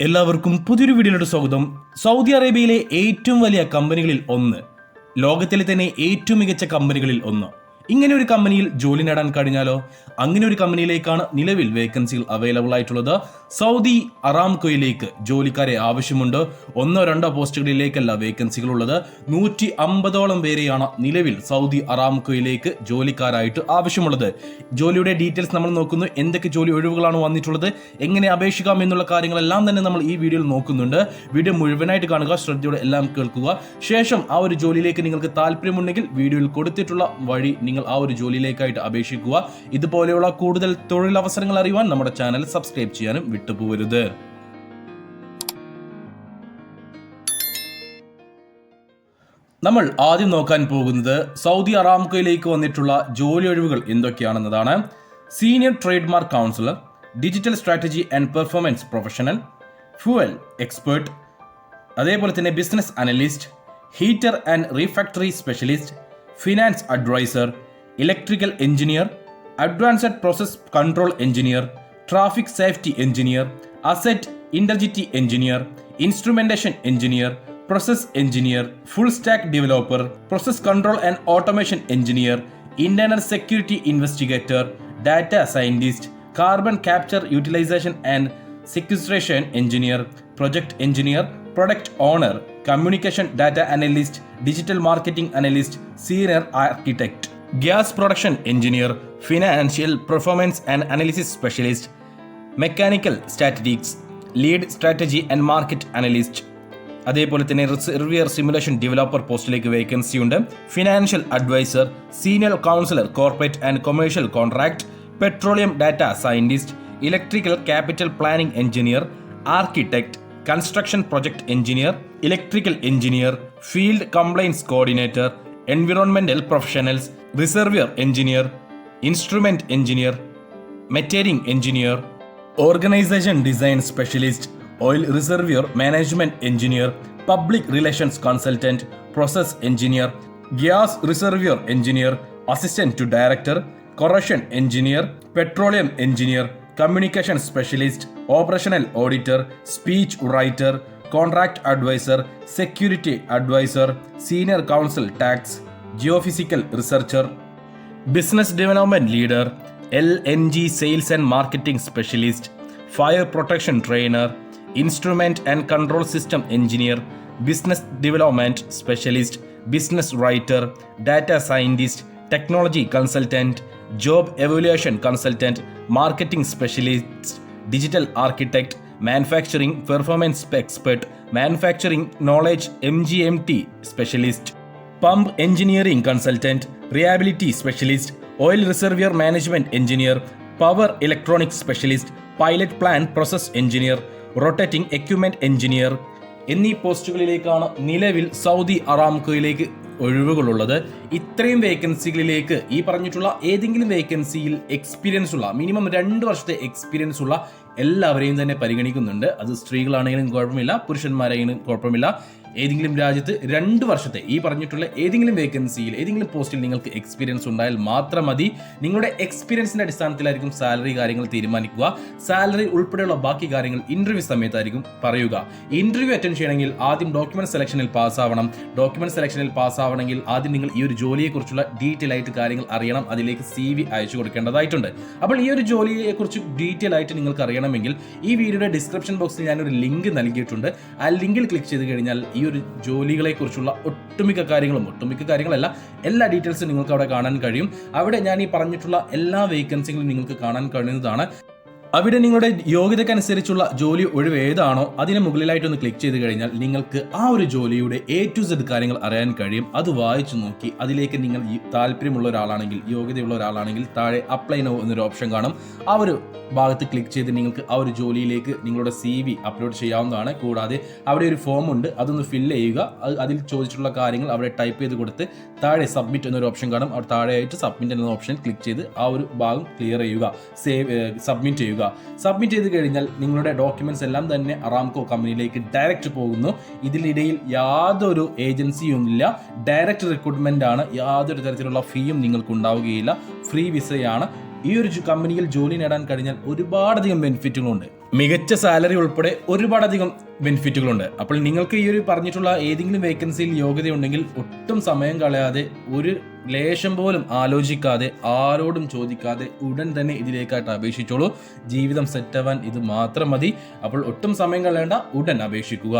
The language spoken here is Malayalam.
എല്ലാവർക്കും പുതിയൊരു വീഡിയോയിലോട്ട് സ്വാഗതം. സൗദി അറേബ്യയിലെ ഏറ്റവും വലിയ കമ്പനികളിൽ ഒന്ന്. ലോകത്തിലെ തന്നെ ഏറ്റവും മികച്ച കമ്പനികളിൽ ഒന്ന്. ഇങ്ങനെ ഒരു കമ്പനിയിൽ ജോലി നേടാൻ കഴിഞ്ഞാലോ? അങ്ങനെ ഒരു കമ്പനിയിലേക്കാണ് നിലവിൽ വേക്കൻസികൾ അവൈലബിൾ ആയിട്ടുള്ളത്. സൗദി അറാംകോയിലേക്ക് ജോലിക്കാരെ ആവശ്യമുണ്ട്. ഒന്നോ രണ്ടോ പോസ്റ്റുകളിലേക്കല്ല വേക്കൻസികൾ ഉള്ളത്. നൂറ്റി അമ്പതോളം പേരെയാണ് നിലവിൽ സൗദി അറാംകോയിലേക്ക് ജോലിക്കാരായിട്ട് ആവശ്യമുള്ളത്. ജോലിയുടെ ഡീറ്റെയിൽസ് നമ്മൾ നോക്കുന്നു. എന്തൊക്കെ ജോലി ഒഴിവുകളാണ് വന്നിട്ടുള്ളത്? എങ്ങനെ അപേക്ഷിക്കാം എന്നുള്ള കാര്യങ്ങളെല്ലാം തന്നെ നമ്മൾ ഈ വീഡിയോയിൽ നോക്കുന്നുണ്ട്. വീഡിയോ മുഴുവനായിട്ട് കാണുക ശ്രദ്ധയോടെ എല്ലാം കേൾക്കുക. ശേഷം ആ ഒരു ജോലിയിലേക്ക് നിങ്ങൾക്ക് താല്പര്യമുണ്ടെങ്കിൽ വീഡിയോയിൽ കൊടുത്തിട്ടുള്ള വഴി നിങ്ങൾ ആ ഒരു ജോലിയിലേക്കായിട്ട് അപേക്ഷിക്കുക. ഇതുപോലെയുള്ള കൂടുതൽ തൊഴിലവസരങ്ങൾ അറിയുവാൻ നമ്മുടെ ചാനൽ സബ്സ്ക്രൈബ് ചെയ്യാനും വിട്ടുപോകരുത്. നമ്മൾ ആദ്യം നോക്കാൻ പോകുന്നത് സൗദി അറാംകോയിലേക്ക് വന്നിട്ടുള്ള ജോലി ഒഴിവുകൾ എന്തൊക്കെയാണെന്നതാണ്. Senior trade mark counsellor digital strategy and performance professional fuel expert അതേപോലെ തന്നെ business analyst heater and refractory specialist finance adviser electrical engineer advanced process control engineer traffic safety engineer asset ഇന്റർജിറ്റി engineer instrumentation engineer process engineer full stack developer process control and automation engineer internal security investigator data scientist carbon capture utilisation and sequestration engineer project engineer product owner communication data analyst digital marketing analyst senior architect gas production engineer financial performance and analysis specialist mechanical statistics lead strategy and market analyst അതേപോലെ തന്നെ റിസർവിയർ സിമുലേഷൻ ഡെവലപ്പർ പോസ്റ്റിലേക്ക് വേക്കൻസി ഉണ്ട്. Financial adviser senior counsellor corporate and commercial contract petroleum data scientist electrical capital planning engineer architect construction project engineer electrical engineer field compliance coordinator environmental professionals reservoir engineer instrument engineer material engineer organisation design specialist oil reservoir management engineer public relations consultant process engineer gas reservoir engineer assistant to director corrosion engineer petroleum engineer communication specialist operational auditor speech writer contract adviser security adviser senior council tax geophysical researcher business development leader L N G sales and marketing specialist fire protection trainer instrument and control system engineer business development specialist business writer data scientist technology consultant job evaluation consultant marketing specialist digital architect manufacturing performance expert manufacturing knowledge M G M T specialist pump engineering consultant reliability specialist oil reservoir management engineer power electronics specialist pilot plan process engineer rotating equipment engineer എന്നീ പോസ്റ്റുകളിലേക്കാണ് നിലവിൽ സൗദി അറാംകോയിലേക്ക് ഒഴിവുകളുള്ളത്. ഇത്രയും വേക്കൻസികളിലേക്ക് ഈ പറഞ്ഞിട്ടുള്ള ഏതെങ്കിലും വേക്കൻസിയിൽ എക്സ്പീരിയൻസ് ഉള്ള മിനിമം രണ്ട് വർഷത്തെ എക്സ്പീരിയൻസ് ഉള്ള എല്ലാവരെയും തന്നെ പരിഗണിക്കുന്നുണ്ട്. അത് സ്ത്രീകളാണെങ്കിലും കുഴപ്പമില്ല പുരുഷന്മാരാണെങ്കിലും കുഴപ്പമില്ല. ഏതെങ്കിലും രാജ്യത്ത് രണ്ട് വർഷത്തെ ഈ പറഞ്ഞിട്ടുള്ള ഏതെങ്കിലും വേക്കൻസിയിൽ ഏതെങ്കിലും പോസ്റ്റിൽ നിങ്ങൾക്ക് എക്സ്പീരിയൻസ് ഉണ്ടായാൽ മാത്രം മതി. നിങ്ങളുടെ എക്സ്പീരിയൻസിന്റെ അടിസ്ഥാനത്തിലായിരിക്കും സാലറി കാര്യങ്ങൾ തീരുമാനിക്കുക. സാലറി ഉൾപ്പെടെയുള്ള ബാക്കി കാര്യങ്ങൾ ഇന്റർവ്യൂ സമയത്തായിരിക്കും പറയുക. ഇന്റർവ്യൂ അറ്റൻഡ് ചെയ്യണമെങ്കിൽ ആദ്യം ഡോക്യുമെന്റ് സെലക്ഷനിൽ പാസ്സാവണം ഡോക്യുമെന്റ് സെലക്ഷനിൽ പാസ്സാവണമെങ്കിൽ ആദ്യം നിങ്ങൾ ഈ ഒരു ജോലിയെക്കുറിച്ചുള്ള ഡീറ്റെയിൽ ആയിട്ട് കാര്യങ്ങൾ അറിയണം. അതിലേക്ക് സി വി അയച്ചു കൊടുക്കേണ്ടതായിട്ടുണ്ട്. അപ്പോൾ ഈ ഒരു ജോലിയെക്കുറിച്ച് ഡീറ്റെയിൽ ആയിട്ട് നിങ്ങൾക്ക് അറിയണമെങ്കിൽ ഈ വീഡിയോയുടെ ഡിസ്ക്രിപ്ഷൻ ബോക്സിൽ ഞാനൊരു ലിങ്ക് നൽകിയിട്ടുണ്ട്. ആ ലിങ്കിൽ ക്ലിക്ക് ചെയ്ത് കഴിഞ്ഞാൽ ഈ ഒരു ജോലികളെക്കുറിച്ചുള്ള ഒട്ടുമിക്ക കാര്യങ്ങളും ഒട്ടുമിക്ക കാര്യങ്ങളല്ല എല്ലാ ഡീറ്റെയിൽസും നിങ്ങൾക്ക് അവിടെ കാണാൻ കഴിയും. അവിടെ ഞാൻ ഈ പറഞ്ഞിട്ടുള്ള എല്ലാ വേക്കൻസികളും നിങ്ങൾക്ക് കാണാൻ കഴിയുന്നതാണ്. അവിടെ നിങ്ങളുടെ യോഗ്യതയ്ക്കനുസരിച്ചുള്ള ജോലി ഒഴിവ് ഏതാണോ അതിന് മുകളിലായിട്ടൊന്ന് ക്ലിക്ക് ചെയ്ത് കഴിഞ്ഞാൽ നിങ്ങൾക്ക് ആ ഒരു ജോലിയുടെ എ ടു സെഡ് കാര്യങ്ങൾ അറിയാൻ കഴിയും. അത് വായിച്ചു നോക്കി അതിലേക്ക് നിങ്ങൾ താല്പര്യമുള്ള ഒരാളാണെങ്കിൽ യോഗ്യതയുള്ള ഒരാളാണെങ്കിൽ താഴെ അപ്ലൈ നോ എന്നൊരു ഓപ്ഷൻ കാണും. ആ ഒരു ഭാഗത്ത് ക്ലിക്ക് ചെയ്ത് നിങ്ങൾക്ക് ആ ഒരു ജോലിയിലേക്ക് നിങ്ങളുടെ സി വി അപ്ലോഡ് ചെയ്യാവുന്നതാണ്. കൂടാതെ അവിടെ ഒരു ഫോം ഉണ്ട് അതൊന്ന് ഫില്ല് ചെയ്യുക. അത് അതിൽ ചോദിച്ചിട്ടുള്ള കാര്യങ്ങൾ അവിടെ ടൈപ്പ് ചെയ്ത് കൊടുത്ത് താഴെ സബ്മിറ്റ് എന്നൊരു ഓപ്ഷൻ കാണും. അവിടെ താഴെയായിട്ട് സബ്മിറ്റ് എന്ന ഓപ്ഷൻ ക്ലിക്ക് ചെയ്ത് ആ ഒരു ഭാഗം ക്ലിയർ ചെയ്യുക. സേവ് സബ്മിറ്റ് ചെയ്യുക. സബ്മിറ്റ് ചെയ്ത് കഴിഞ്ഞാൽ നിങ്ങളുടെ ഡോക്യുമെന്റ്സ് എല്ലാം തന്നെ അറാംകോ കമ്പനിയിലേക്ക് ഡയറക്റ്റ് പോകുന്നു. ഇതിനിടയിൽ യാതൊരു ഏജൻസിയും ഇല്ല. ഡയറക്റ്റ് റിക്രൂട്ട്മെന്റ് ആണ്. യാതൊരു തരത്തിലുള്ള ഫീയും നിങ്ങൾക്ക് ഉണ്ടാവുകയില്ല. ഫ്രീ വിസയാണ് ഈ ഒരു കമ്പനിയിൽ ജോലി നേടാൻ കഴിഞ്ഞാൽ ഒരുപാടധികം ബെനിഫിറ്റുകളുണ്ട് മികച്ച സാലറി ഉൾപ്പെടെ ഒരുപാടധികം ബെനിഫിറ്റുകളുണ്ട്. അപ്പോൾ നിങ്ങൾക്ക് ഈ ഒരു പറഞ്ഞിട്ടുള്ള ഏതെങ്കിലും വേക്കൻസിയിൽ യോഗ്യതയുണ്ടെങ്കിൽ ഒട്ടും സമയം കളയാതെ ഒരു ലേശം പോലും ആലോചിക്കാതെ ആരോടും ചോദിക്കാതെ ഉടൻ തന്നെ ഇതിലേക്കായിട്ട് അപേക്ഷിച്ചോളൂ. ജീവിതം സെറ്റാവാൻ ഇത് മാത്രം മതി. അപ്പോൾ ഒട്ടും സമയം കളയേണ്ട ഉടൻ അപേക്ഷിക്കുക.